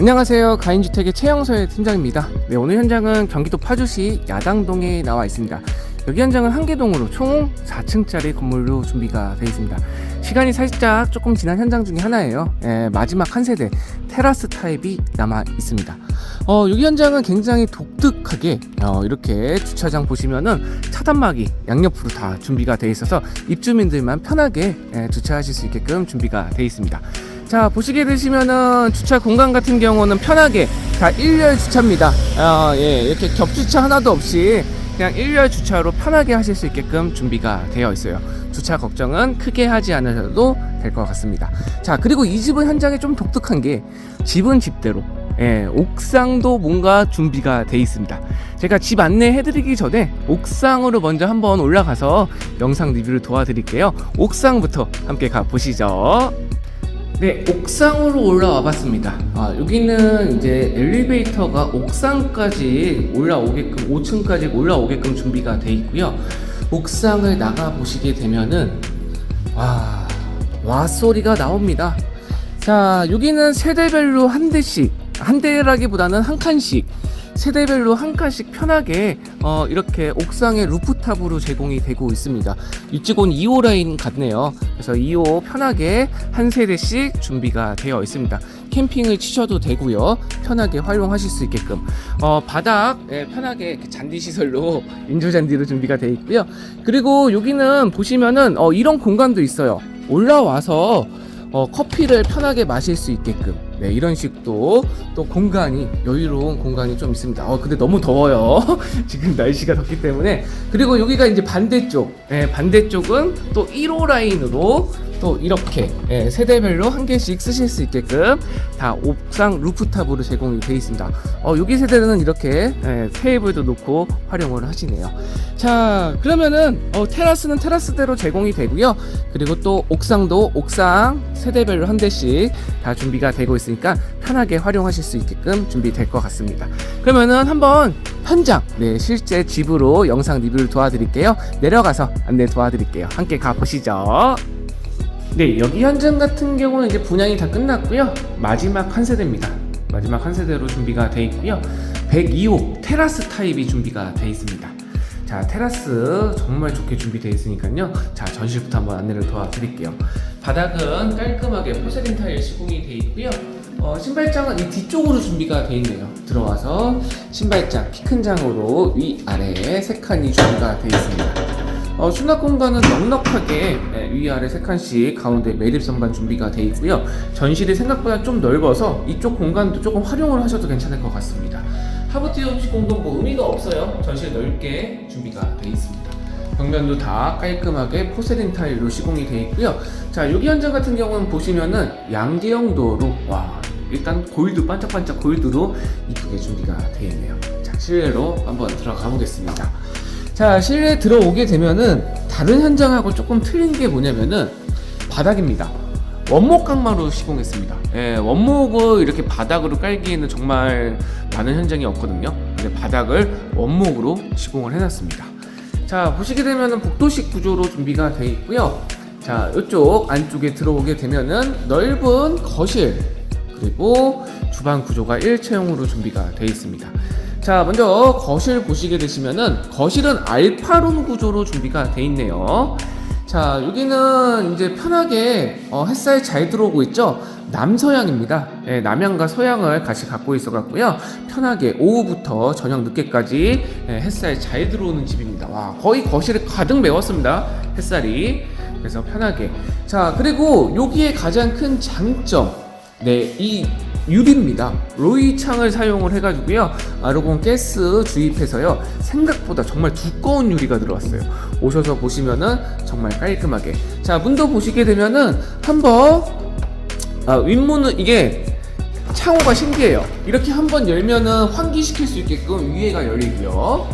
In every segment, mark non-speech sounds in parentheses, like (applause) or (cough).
안녕하세요. 가인주택의 최영서의 팀장입니다. 네, 오늘 현장은 경기도 파주시 야당동에 나와 있습니다. 여기 현장은 한 개동으로 총 4층짜리 건물로 준비가 되어 있습니다. 시간이 살짝 조금 지난 현장 중에 하나예요. 예, 마지막 한 세대 테라스 타입이 남아 있습니다. 어, 여기 현장은 굉장히 독특하게 어, 이렇게 주차장 보시면은 차단막이 양옆으로 다 준비가 되어 있어서 입주민들만 편하게 예, 주차하실 수 있게끔 준비가 되어 있습니다. 자 보시게 되시면은 주차 공간 같은 경우는 편하게 다 일렬 주차입니다. 어, 예, 이렇게 겹주차 하나도 없이 그냥 일렬 주차로 편하게 하실 수 있게끔 준비가 되어 있어요. 주차 걱정은 크게 하지 않으셔도 될 것 같습니다. 자 그리고 이 집은 현장에 좀 독특한 게 집은 집대로 예, 옥상도 뭔가 준비가 돼 있습니다. 제가 집 안내해드리기 전에 옥상으로 먼저 한번 올라가서 영상 리뷰를 도와드릴게요. 옥상부터 함께 가보시죠. 네, 옥상으로 올라와 봤습니다. 아, 여기는 이제 엘리베이터가 옥상까지 올라오게끔, 5층까지 올라오게끔 준비가 돼 있고요. 옥상을 나가 보시게 되면은, 와, 와 소리가 나옵니다. 자, 여기는 세대별로 한 대씩, 한 대라기보다는 한 칸씩, 세대별로 한 칸씩 편하게 어, 이렇게 옥상의 루프탑으로 제공이 되고 있습니다. 이쪽은 2호 라인 같네요. 그래서 2호 편하게 한 세대씩 준비가 되어 있습니다. 캠핑을 치셔도 되고요. 편하게 활용하실 수 있게끔 어, 바닥 예, 편하게 잔디 시설로 (laughs) 인조 잔디로 준비가 되어 있고요. 그리고 여기는 보시면은 어, 이런 공간도 있어요. 올라와서 어, 커피를 편하게 마실 수 있게끔 네, 이런 식도 또 공간이 여유로운 공간이 좀 있습니다. 어, 근데 너무 더워요. (laughs) 지금 날씨가 덥기 때문에 그리고 여기가 이제 반대쪽, 네, 반대쪽은 또 1호 라인으로 또 이렇게 예, 세대별로 한 개씩 쓰실 수 있게끔 다 옥상 루프탑으로 제공이 되어 있습니다. 어, 여기 세대는 이렇게 예, 테이블도 놓고 활용을 하시네요. 자, 그러면은 어, 테라스는 테라스대로 제공이 되고요. 그리고 또 옥상도 옥상 세대별로 한 대씩 다 준비가 되고 있으니까 편하게 활용하실 수 있게끔 준비될 것 같습니다. 그러면은 한번 현장, 네, 실제 집으로 영상 리뷰를 도와드릴게요. 내려가서 안내 도와드릴게요. 함께 가보시죠. 네, 여기 현장 같은 경우는 이제 분양이 다 끝났고요. 마지막 한 세대입니다. 마지막 한 세대로 준비가 돼 있고요. 102호 테라스 타입이 준비가 돼 있습니다. 자, 테라스 정말 좋게 준비되어 있으니까요. 자, 전실부터 한번 안내를 도와드릴게요. 바닥은 깔끔하게 포세린 타일 시공이 돼 있고요. 어, 신발장은 이 뒤쪽으로 준비가 돼 있네요. 들어와서 신발장 키 큰 장으로 위 아래에 세 칸이 준비가 돼 있습니다. 어, 수납 공간은 넉넉하게 예, 위아래 세 칸씩 가운데 매립 선반 준비가 되어 있고요. 전실이 생각보다 좀 넓어서 이쪽 공간도 조금 활용을 하셔도 괜찮을 것 같습니다. 하부티어 시공도 뭐 의미가 없어요. 전실 넓게 준비가 되어 있습니다. 벽면도 다 깔끔하게 포세린 타일로 시공이 되어 있고요. 자, 여기 현장 같은 경우는 보시면은 양재형 도로 와 일단 골드 반짝반짝 골드로 이쁘게 준비가 되어 있네요. 자, 실내로 한번 들어가 보겠습니다. 자 실내 들어오게 되면은 다른 현장하고 조금 틀린 게 뭐냐면은 바닥입니다. 원목 강마로 시공했습니다. 예, 원목을 이렇게 바닥으로 깔기에는 정말 많은 현장이 없거든요. 근데 바닥을 원목으로 시공을 해놨습니다. 자 보시게 되면은 복도식 구조로 준비가 되어 있고요. 자 이쪽 안쪽에 들어오게 되면은 넓은 거실 그리고 주방 구조가 일체형으로 준비가 되어 있습니다 자 먼저 거실 보시게 되시면은 거실은 알파룸 구조로 준비가 돼 있네요. 자 여기는 이제 편하게 어, 햇살 잘 들어오고 있죠? 남서향입니다. 예, 남향과 서향을 같이 갖고 있어 갖고요. 편하게 오후부터 저녁 늦게까지 예, 햇살 잘 들어오는 집입니다. 와 거의 거실에 가득 메웠습니다 햇살이. 그래서 편하게. 자 그리고 여기에 가장 큰 장점 네 이 유리입니다. 로이 창을 사용을 해가지고요. 아르곤 가스 주입해서요. 생각보다 정말 두꺼운 유리가 들어왔어요. 오셔서 보시면은 정말 깔끔하게. 자, 문도 보시게 되면은 한번 아, 윗문은 이게 창호가 신기해요. 이렇게 한번 열면은 환기시킬 수 있게끔 위에가 열리고요.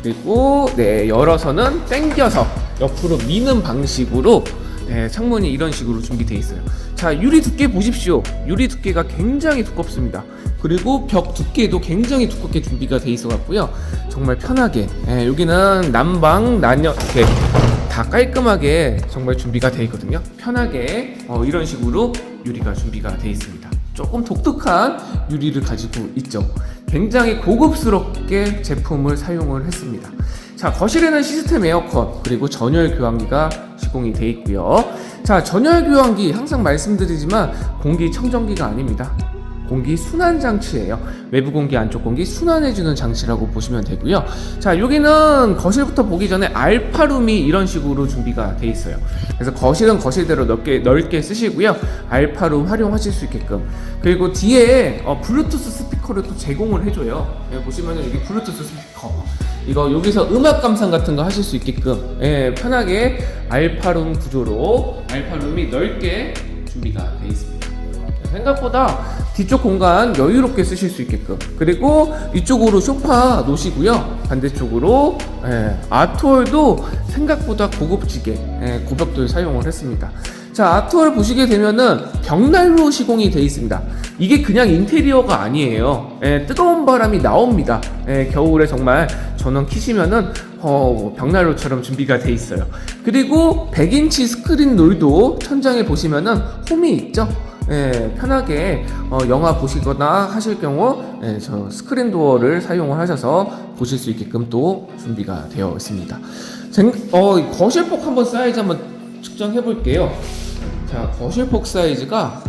그리고 네 열어서는 당겨서 옆으로 미는 방식으로 네, 창문이 이런 식으로 준비되어 있어요. 자, 유리 두께 보십시오. 유리 두께가 굉장히 두껍습니다. 그리고 벽 두께도 굉장히 두껍게 준비가 돼 있어 갖고요. 정말 편하게 예, 여기는 난방, 난여 이렇게 다 깔끔하게 정말 준비가 돼 있거든요. 편하게 어, 이런 식으로 유리가 준비가 돼 있습니다. 조금 독특한 유리를 가지고 있죠. 굉장히 고급스럽게 제품을 사용을 했습니다. 자, 거실에는 시스템 에어컨, 그리고 전열 교환기가 시공이 되어 있고요. 자, 전열 교환기 항상 말씀드리지만 공기 청정기가 아닙니다. 공기 순환 장치예요. 외부 공기, 안쪽 공기 순환해 주는 장치라고 보시면 되고요. 자, 여기는 거실부터 보기 전에 알파룸이 이런 식으로 준비가 돼 있어요. 그래서 거실은 거실대로 넓게 넓게 쓰시고요. 알파룸 활용하실 수 있게끔. 그리고 뒤에 어, 블루투스 스피커를 또 제공을 해 줘요. 여기 보시면은 여기 블루투스 스피커. 이거 여기서 음악 감상 같은 거 하실 수 있게끔 예, 편하게 알파룸 구조로 알파룸이 넓게 준비가 돼 있습니다. 생각보다 뒤쪽 공간 여유롭게 쓰실 수 있게끔. 그리고 이쪽으로 소파 놓으시고요. 반대쪽으로 예, 아트홀도 생각보다 고급지게 예, 고벽돌 사용을 했습니다 자 아트홀 보시게 되면은 벽난로 시공이 되어 있습니다. 이게 그냥 인테리어가 아니에요. 예, 뜨거운 바람이 나옵니다. 예, 겨울에 정말 전원 키시면은 어, 벽난로처럼 준비가 돼 있어요. 그리고 100인치 스크린 롤도 천장에 보시면은 홈이 있죠? 예, 편하게 어, 영화 보시거나 하실 경우 예, 저 스크린 도어를 사용을 하셔서 보실 수 있게끔 또 준비가 되어 있습니다. 쟁, 어, 거실폭 한번 사이즈 한번 측정해 볼게요. 자, 거실 폭 사이즈가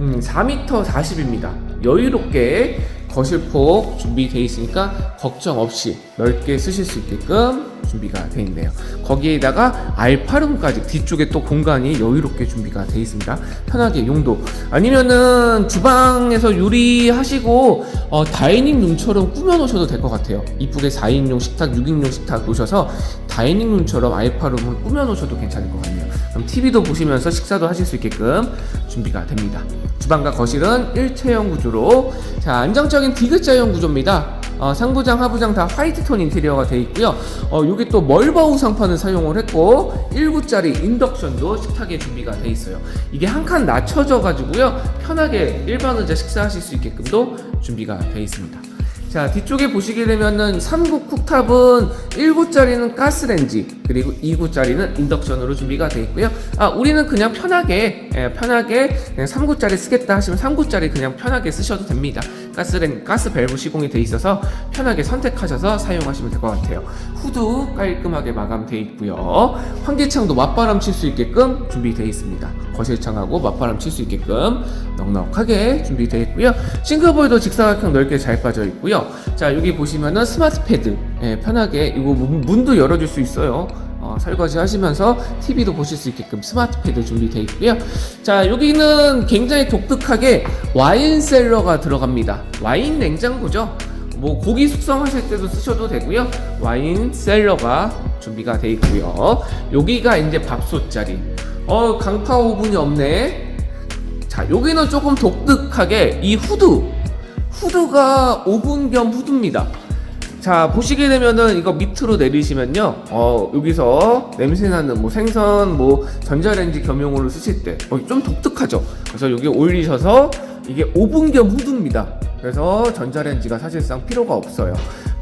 음, 4m 40입니다. 여유롭게 거실폭 준비되어 있으니까 걱정 없이 넓게 쓰실 수 있게끔 준비가 되어 있네요. 거기에다가 알파룸까지 뒤쪽에 또 공간이 여유롭게 준비가 되어 있습니다. 편하게 용도 아니면은 주방에서 요리하시고 어, 다이닝 룸처럼 꾸며 놓으셔도 될 것 같아요. 이쁘게 4인용 식탁, 6인용 식탁 놓으셔서 다이닝 룸처럼 알파룸을 꾸며 놓으셔도 괜찮을 것 같네요. 그럼 TV도 보시면서 식사도 하실 수 있게끔 준비가 됩니다. 주방과 거실은 일체형 구조로 자 안정적인 디귿자형 구조입니다. 어, 상부장, 하부장 다 화이트 톤 인테리어가 되어 있고요. 어, 여기 또 멀버우 상판을 사용을 했고 1구짜리 인덕션도 식탁에 준비가 되어 있어요. 이게 한 칸 낮춰져 가지고요. 편하게 일반 의자 식사하실 수 있게끔도 준비가 되어 있습니다. 자 뒤쪽에 보시게 되면은 3구 쿡탑은 1구짜리는 가스렌지 그리고 2구짜리는 인덕션으로 준비가 되어 있고요. 아 우리는 그냥 편하게 예, 편하게 그냥 3구짜리 쓰겠다 하시면 3구짜리 그냥 편하게 쓰셔도 됩니다 가스렌 가스 밸브 시공이 되어 있어서 편하게 선택하셔서 사용하시면 될 것 같아요. 후드 깔끔하게 마감되어 있고요. 환기창도 맞바람 칠 수 있게끔 준비되어 있습니다. 거실창하고 맞바람 칠 수 있게끔 넉넉하게 준비되어 있고요. 싱크볼도 직사각형 넓게 잘 빠져 있고요. 자 여기 보시면은 스마트 패드. 예, 편하게 이거 문, 문도 열어줄 수 있어요. 어, 설거지 하시면서 TV도 보실 수 있게끔 스마트 패드 준비되어 있고요. 자 여기는 굉장히 독특하게 와인 셀러가 들어갑니다. 와인 냉장고죠. 뭐 고기 숙성하실 때도 쓰셔도 되고요. 와인 셀러가 준비가 되어 있고요. 여기가 이제 밥솥 자리. 어 강파 오븐이 없네. 자 여기는 조금 독특하게 이 후드. 후드가 오븐 겸 후드입니다 자 보시게 되면은 이거 밑으로 내리시면요. 어 여기서 냄새나는 뭐 생선 뭐 전자레인지 겸용으로 쓰실 때좀 독특하죠? 그래서 여기 올리셔서 이게 오븐 겸 후드입니다. 그래서 전자레인지가 사실상 필요가 없어요.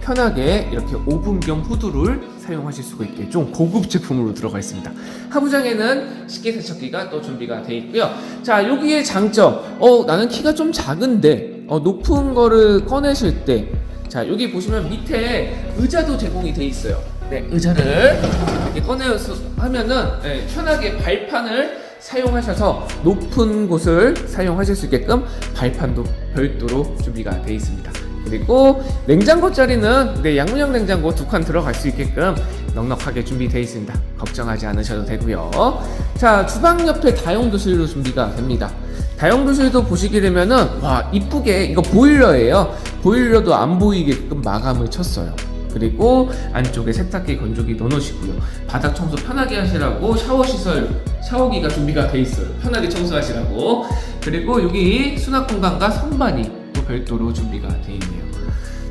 편하게 이렇게 오븐 겸 후드를 사용하실 수가 있게 좀 고급 제품으로 들어가 있습니다. 하부장에는 식기세척기가 또 준비가 되어 있고요. 자 여기에 장점. 어 나는 키가 좀 작은데 어, 높은 거를 꺼내실 때 자 여기 보시면 밑에 의자도 제공이 돼 있어요. 네 의자를 이렇게 꺼내서 하면은 네, 편하게 발판을 사용하셔서 높은 곳을 사용하실 수 있게끔 발판도 별도로 준비가 돼 있습니다. 그리고 냉장고 자리는 네, 양문형 냉장고 두 칸 들어갈 수 있게끔 넉넉하게 준비되어 있습니다. 걱정하지 않으셔도 되고요. 자 주방 옆에 다용도실로 준비가 됩니다. 다용도실도 보시게 되면은 와 이쁘게 이거 보일러예요. 보일러도 안 보이게끔 마감을 쳤어요. 그리고 안쪽에 세탁기 건조기 넣어놓으시고요. 바닥 청소 편하게 하시라고 샤워 시설 샤워기가 준비가 돼 있어요. 편하게 청소하시라고. 그리고 여기 수납 공간과 선반이 또 별도로 준비가 돼 있네요.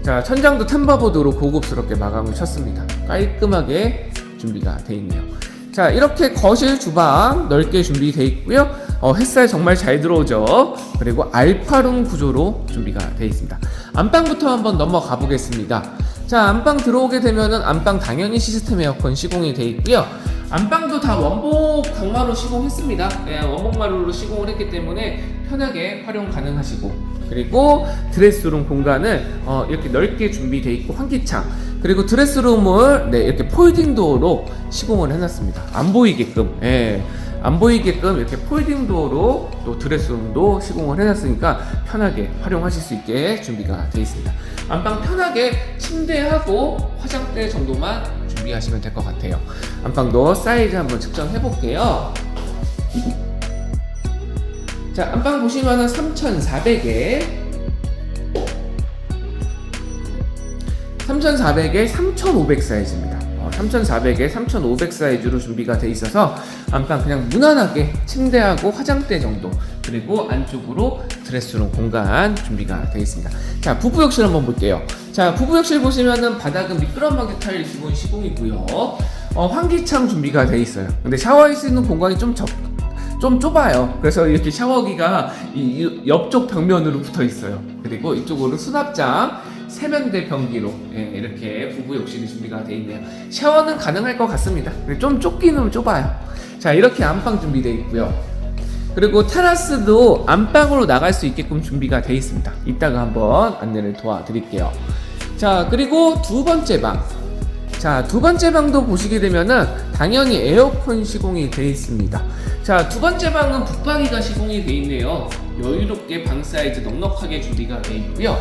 자 천장도 템바보드로 고급스럽게 마감을 쳤습니다. 깔끔하게 준비가 돼 있네요. 자 이렇게 거실 주방 넓게 준비되어 있고요 어, 햇살 정말 잘 들어오죠? 그리고 알파룸 구조로 준비가 되어 있습니다. 안방부터 한번 넘어가 보겠습니다. 자 안방 들어오게 되면은 안방 당연히 시스템 에어컨 시공이 되어 있고요. 안방도 다 원복 강마루 시공했습니다. 예, 원복 마루로 시공을 했기 때문에 편하게 활용 가능하시고. 그리고 드레스룸 공간을 어, 이렇게 넓게 준비되어 있고 환기창. 그리고 드레스룸을 네, 이렇게 폴딩 도어로 시공을 해놨습니다. 안 보이게끔. 예, 안 보이게끔 이렇게 폴딩 도어로 또 드레스룸도 시공을 해놨으니까 편하게 활용하실 수 있게 준비가 되어 있습니다. 안방 편하게 침대하고 화장대 정도만 준비하시면 될 것 같아요. 안방도 사이즈 한번 측정해 볼게요. 자, 안방 보시면은 3,400에 3,400에 3,500 사이즈입니다. 어, 3,400에 3,500 사이즈로 준비가 돼 있어서 안방 그냥 무난하게 침대하고 화장대 정도 그리고 안쪽으로 드레스룸 공간 준비가 되어 있습니다. 자, 부부 욕실 한번 볼게요. 자, 부부 욕실 보시면은 바닥은 미끄럼막이 타일 기본 시공이고요. 어, 환기창 준비가 돼 있어요. 근데 샤워할 수 있는 공간이 좀 적, 좀 좁아요. 그래서 이렇게 샤워기가 이, 이 옆쪽 벽면으로 붙어 있어요. 그리고 이쪽으로 수납장, 세면대 변기로 예, 이렇게 부부 욕실이 준비가 되어 있네요. 샤워는 가능할 것 같습니다. 좀 좁기는 좁아요. 자, 이렇게 안방 준비되어 있고요. 그리고 테라스도 안방으로 나갈 수 있게끔 준비가 되어 있습니다. 이따가 한번 안내를 도와드릴게요. 자, 그리고 두 번째 방. 자, 두 번째 방도 보시게 되면은 당연히 에어컨 시공이 되어 있습니다. 자, 두 번째 방은 북방위가 시공이 되어 있네요. 여유롭게 방 사이즈 넉넉하게 준비가 되어 있고요.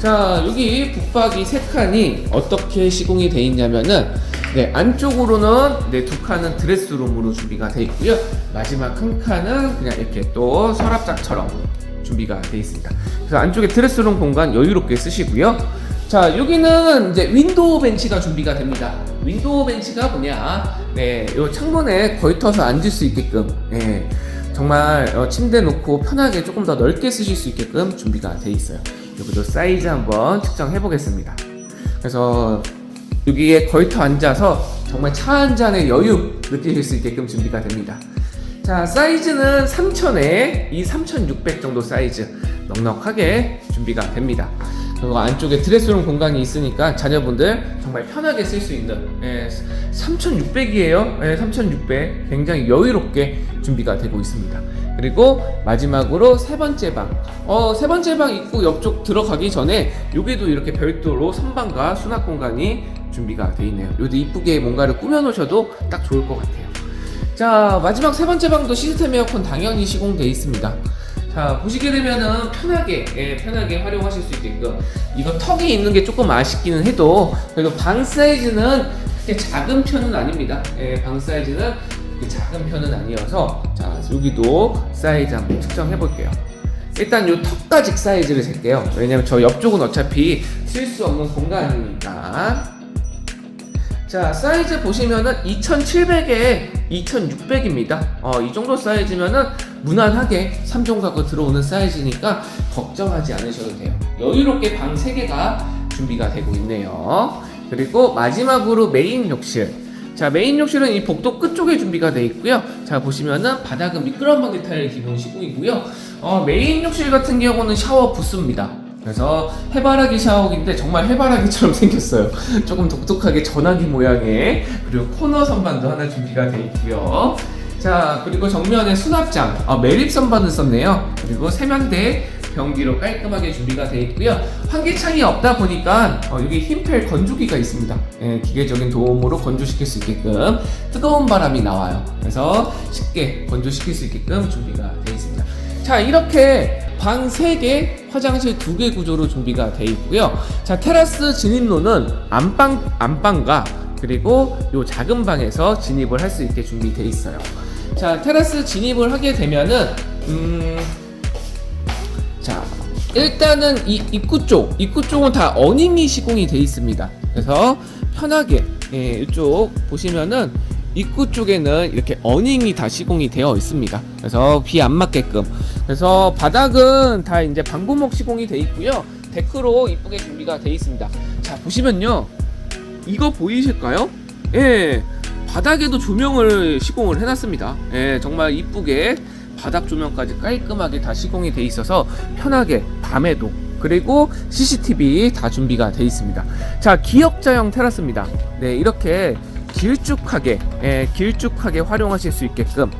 자, 여기 북박이 세 칸이 어떻게 시공이 되어 있냐면은 네, 안쪽으로는 네, 두 칸은 드레스룸으로 준비가 되어 있고요. 마지막 한 칸은 그냥 이렇게 또 서랍장처럼 준비가 되어 있습니다. 그래서 안쪽에 드레스룸 공간 여유롭게 쓰시고요. 자, 여기는 이제 윈도우 벤치가 준비가 됩니다. 윈도우 벤치가 뭐냐? 네, 요 창문에 걸터서 앉을 수 있게끔, 네, 정말 어, 침대 놓고 편하게 조금 더 넓게 쓰실 수 있게끔 준비가 돼 있어요. 여기도 사이즈 한번 측정해 보겠습니다. 그래서 여기에 걸터 앉아서 정말 차 한 잔의 여유 느끼실 수 있게끔 준비가 됩니다. 자, 사이즈는 3000에 이 3600 정도 사이즈 넉넉하게 준비가 됩니다. 그리고 안쪽에 드레스룸 공간이 있으니까 자녀분들 정말 편하게 쓸 수 있는 예, 3600이에요. 예, 3600 굉장히 여유롭게 준비가 되고 있습니다. 그리고 마지막으로 세 번째 방. 어, 세 번째 방 입구 옆쪽 들어가기 전에 여기도 이렇게 별도로 선반과 수납 공간이 준비가 되어 있네요. 여기도 이쁘게 뭔가를 꾸며 놓으셔도 딱 좋을 것 같아요. 자, 마지막 세 번째 방도 시스템 에어컨 당연히 시공되어 있습니다. 자, 보시게 되면은 편하게, 예, 편하게 활용하실 수 있게끔. 이거 턱이 있는 게 조금 아쉽기는 해도, 그래도 방 사이즈는 작은 편은 아닙니다. 예, 방 사이즈는 작은 편은 아니어서, 자, 여기도 사이즈 한번 측정해 볼게요. 일단 요 턱까지 사이즈를 잴게요. 왜냐면 저 옆쪽은 어차피 쓸 수 없는 공간이니까. 자 사이즈 보시면은 2700에 2600입니다 어, 이 정도 사이즈면은 무난하게 3종 가구 들어오는 사이즈니까 걱정하지 않으셔도 돼요 여유롭게 방 3개가 준비가 되고 있네요 그리고 마지막으로 메인 욕실 자 메인 욕실은 이 복도 끝쪽에 준비가 되어 있고요 자 보시면은 바닥은 미끄럼방기 타일 기본 시공이고요 어, 메인 욕실 같은 경우는 샤워 부스입니다 그래서 해바라기 샤워기인데 정말 해바라기처럼 (laughs) 생겼어요. 조금 독특하게 전화기 모양의 그리고 코너 선반도 하나 준비가 되어 있고요. 자 그리고 정면에 수납장 아, 매립 선반을 썼네요. 그리고 세면대 변기로 깔끔하게 준비가 되어 있고요. 환기창이 없다 보니까 어, 여기 힘펠 건조기가 있습니다. 예, 기계적인 도움으로 건조시킬 수 있게끔 뜨거운 바람이 나와요. 그래서 쉽게 건조시킬 수 있게끔 준비가 되어 있습니다. 자 이렇게 방 3개, 화장실 2개 구조로 준비가 되어 있고요. 자 테라스 진입로는 안방 안방과 그리고 요 작은 방에서 진입을 할 수 있게 준비되어 있어요. 자 테라스 진입을 하게 되면은 음. 자 일단은 이 입구 쪽 입구 쪽은 다 어닝이 시공이 되어 있습니다. 그래서 편하게 예, 이쪽 보시면은 입구 쪽에는 이렇게 어닝이 다 시공이 되어 있습니다. 그래서 비 안 맞게끔. 그래서 바닥은 다 이제 방부목 시공이 되어 있고요. 데크로 이쁘게 준비가 되어 있습니다. 자 보시면요, 이거 보이실까요? 예, 바닥에도 조명을 시공을 해놨습니다. 예, 정말 이쁘게 바닥 조명까지 깔끔하게 다 시공이 돼 있어서 편하게 밤에도 그리고 CCTV 다 준비가 돼 있습니다. 자, 기역자형 테라스입니다. 네, 이렇게 길쭉하게 예, 길쭉하게 활용하실 수 있게끔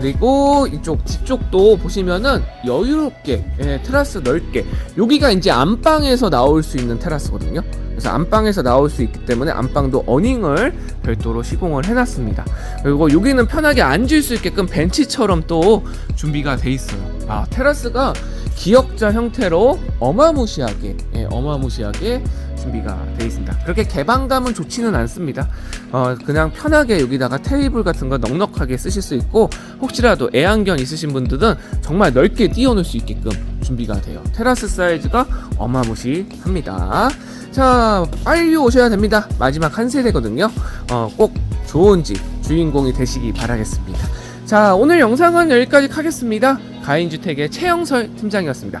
그리고 이쪽 뒤쪽도 보시면은 여유롭게 예, 테라스 넓게 여기가 이제 안방에서 나올 수 있는 테라스거든요. 그래서 안방에서 나올 수 있기 때문에 안방도 어닝을 별도로 시공을 해놨습니다. 그리고 여기는 편하게 앉을 수 있게끔 벤치처럼 또 준비가 돼 있어요. 아 테라스가 기역자 형태로 어마무시하게 예, 어마무시하게 준비가 돼 있습니다. 그렇게 개방감은 좋지는 않습니다. 어, 그냥 편하게 여기다가 테이블 같은 거 넉넉하게 쓰실 수 있고 혹시라도 애완견 있으신 분들은 정말 넓게 띄워놓을 수 있게끔 준비가 돼요. 테라스 사이즈가 어마무시합니다. 자, 빨리 오셔야 됩니다. 마지막 한 세대거든요. 어, 꼭 좋은 집 주인공이 되시기 바라겠습니다. 자, 오늘 영상은 여기까지 하겠습니다. 가인주택의 최영설 팀장이었습니다.